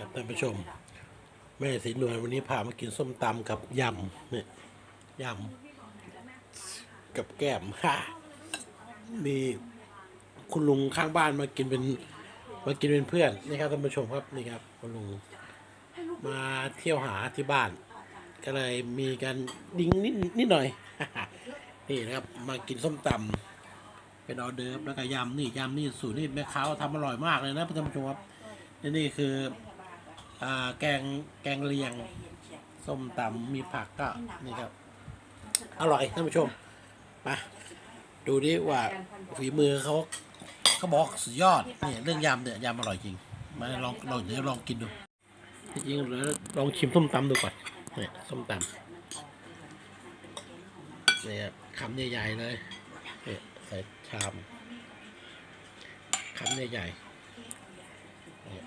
ครับท่านผู้ชม แม่สีนวลวันนี้พามากินส้มตำกับยำเนี่ยยำกับแก้มฮ่ามีคุณลุงข้างบ้านมากินเป็นมากินเป็นเพื่อนนี่ครับท่านผู้ชมครับนี่ครับคุณลุงมาเที่ยวหาที่บ้าน ก็เลยมีกันดิ้งนิดนิดหน่อยนี่นะครับมากินส้มตำเป็นออเดิร์ฟแล้วก็ยำนี่ยำนี่สูตรนี่แม่ค้าทำอร่อยมากเลยนะท่านผู้ชมครับนี่นี่คือ อ่าแกงแกงเลียงส้มตำมีผักก็นี่ครับ อร่อยท่านผู้ชมมาดูดิว่าฝีมือเขาเขาบอกสุดยอดเนี่ยเรื่องยำเนี่ยยำอร่อยจริงมาลองลองเดี๋ยวลองกินดูจริงๆเดี๋ยวลองชิมส้มตำดูก่อนเนี่ยส้มตำเนี่ยคำใหญ่ๆเลยเนี่ยใส่ชามคำใหญ่ๆเนี่ย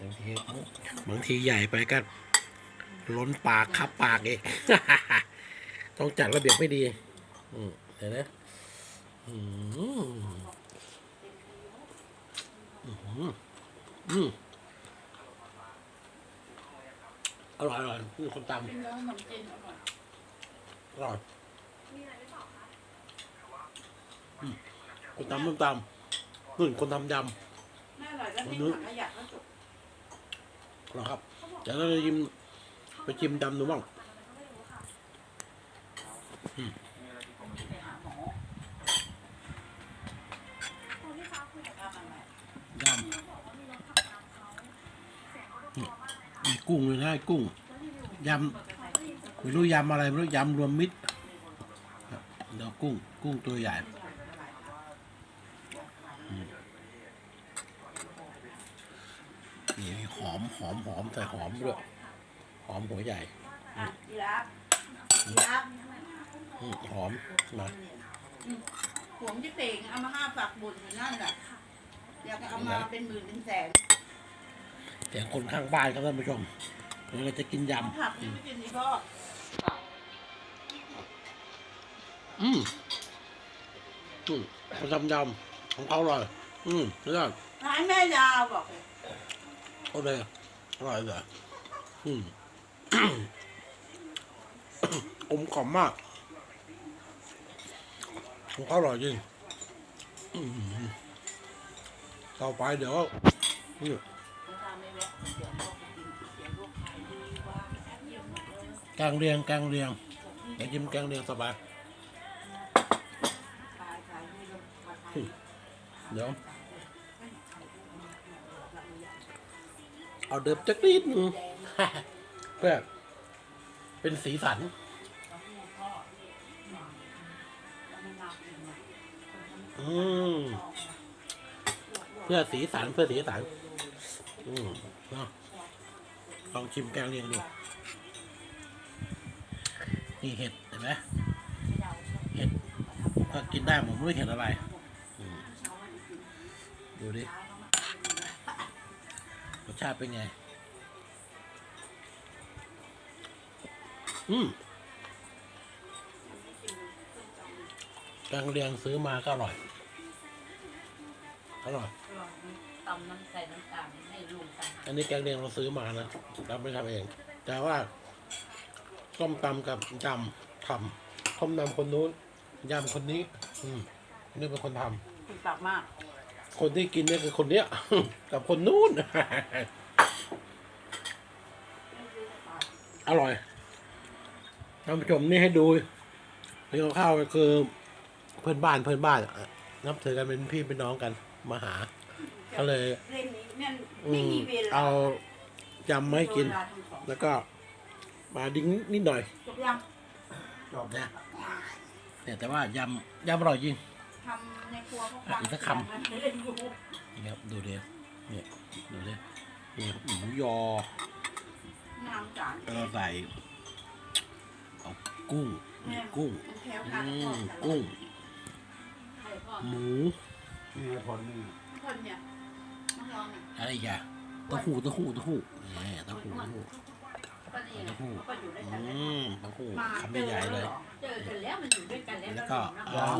บางทีบางทีใหญ่ไปก็ล้นปากคับปากเอง ต้องจัดระเบียบไม่ดีอืมเดี๋ยวนะอืมอืมอืมอร่อยอร่อยนี่คนตำกินแล้วขนมจีนอร่อยอร่อยอืมคนตำคนตำนู่นคนทำยำไม่อร่อยก็ทิ้งถังขยะก็จบ เหรอครับเดี๋ยวเราจะชิมไปชิมดำดูบ้างอืมยำมีกุ้งเลยนะกุ้งยำไม่รู้ยำอะไรไม่รู้ยำรวมมิตรเดี๋ยวกุ้ง กุ้งตัวใหญ่อืม นี่หอมหอมหอมใส่หอมด้วยหอมหัวใหญ่อะยีราฟยีราฟอืมหอมมาหวงที่เป่งเอามาห้าฝักบุญอยู่นั่นแหละอยากเอามาเป็นหมื่นเป็นแสนเสียงคนข้างบ้านครับท่านผู้ชมเดี๋ยวเราจะกินยผักที่ไม่กินนี่พ่อำอืมอืมเขาทำยำของเขาอร่อยอืมสุดยอดร้านแม่ยาวบอกเลย โอเคอร่อยเลยอืมอมกล่อมมากของเขาอร่อยจริงอืมต่อไปเดี๋ยวนี่แกงเรียงแกงเรียงเดี๋ยวจิ้มแกงเรียงสบายเดี๋ยว เอาเดิมจักนิดนึงเพื่อเป็นสีสัน อืม เพื่อสีสันเพื่อสีสัน อืมเนาะลองชิมแกงเลียงดูนี่เห็ดเห็นไหมเห็ดก็กินได้ผมไม่รู้เห็ดอะไรอืมดูดิรส ชาติเป็นไง อืมแกงเลียงซื้อมาก็อร่อย อร่อย ตำน้ำใส่น้ำตาลให้ลุงกันอันนี้แกงเลียงเราซื้อมานะเราไม่ทำเอง แต่ว่าส้มตำกับยำทำส้มตำคนนู้นยำคนนี้ อืมนี่เป็นคนทำกินปากมาก คนที่กินเนี่ยคือคนเนี้ย กับคนนู้น อร่อยท่านผู้ชมนี่ให้ดูนี่กับข้าวก็คือ เพื่อนบ้านเพื่อนบ้านอะนับถือกันเป็นพี่เป็นน้องกันมาหาก็เลยเล่นนี้เนี่ยอืไม่มมีเวลาเอายำมาให้กินเวลาทำของแล้วก็มาดิ้งนิดหน่อยจบยังนะเนี่ยแต่ว่ายำยำอร่อยจริง ทำในครัวเขาอะอีกสักคำไม่ได้ดูนี่ครับดูดิเนี่ยดูดินี่หมูยอ น้ำจานแล้วก็ใส่เอากุ้งนี่กุ้งแถวอืทางมกุ้งใครพ่อหมู นี่ผลนี่คนเนี่ยมาลองเนี่ยอะไรอีกอะเต้าหู้เต้าหู้เต้าหู้นี่เต้าหู้เต้าหู้ก็ดีนะ เต้าหู้เขาก็อยู่ด้วยอืกันแล้วมเต้าหู้มาคำใหญ่ๆเลย เจอกันแล้วมันอยู่ด้วยกันแล้วแล้วก็เราเอา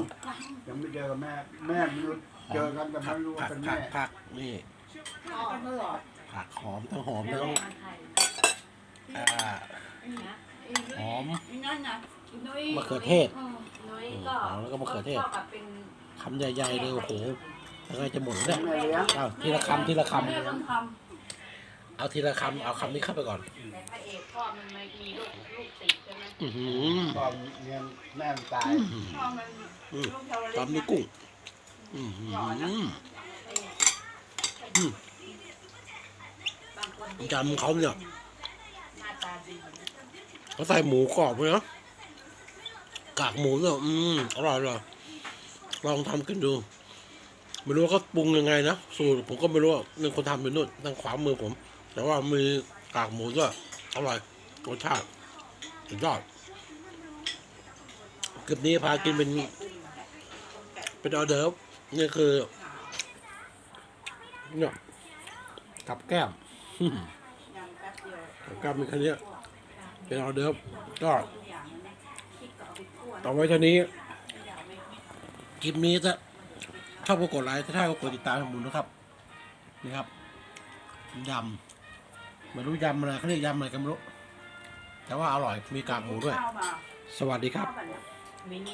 ยังไม่เจอแม่ แม่ไม่รู้เจอกันแต่ไม่รู้ว่าผักเป็นผัแม่กผักนี่ข้าวกันตลอดผักหอมทั้งหอมทั้งอ่าหอมนี่นั่นนะมะเขือเทศนุ้ยก็อืมแล้วก็มะเขือเทศก็แบบเป็นคำใหญ่ๆเลยโอ้โหยังไงจะหมดเนี่ยแม่เลี้ยงเอาทีละคำทีละคแม่ต้องทำ เอาทีละคำเอาคำนี้เข้าไปก่อน แต่พระเอกพ่อมันไม่มีลูกลูกติดใช่ไหมอือหือตอนเลี้ยงแม่มันตายำพ่อมันอืมลูกชาวเล็กตอนนี้กุ้ง อือหือบางคนที่จำเขาเนี่ยหน้าตาดีเขาใส่หมูกรอบเลยนะกากหมูเนี่ยอืมอร่อยเลยลองทำกินดู ไม่รู้ว่าเขาปรุงยังไงนะ สูตรผมก็ไม่รู้หนึ่งคนทำเป็นนู่นทางขวามือผม แต่ว่ามีกากหมูด้วยอร่อยรสชาติสุดยอดคลิปนี้พากินเป็น เป็นออเดิร์ฟนี่คือเนี่ยกับแก้มกับแก้มมีแค่เนี้ยเป็นออเดิร์ฟก็ทุกอดต่อไว้เท่านี้คลิปนี้จะชอบก็กดไลค์ถ้าใช่ก็กดติดตามผมนะครับนี่ครับยำ ไม่รู้ยำอะไรเขาเรียกยำอะไรกันไม่รู้แต่ว่าอร่อยมีกากหมูด้วยข้าวมาสวัสดีครับข้าวกันเนี่ยมินิ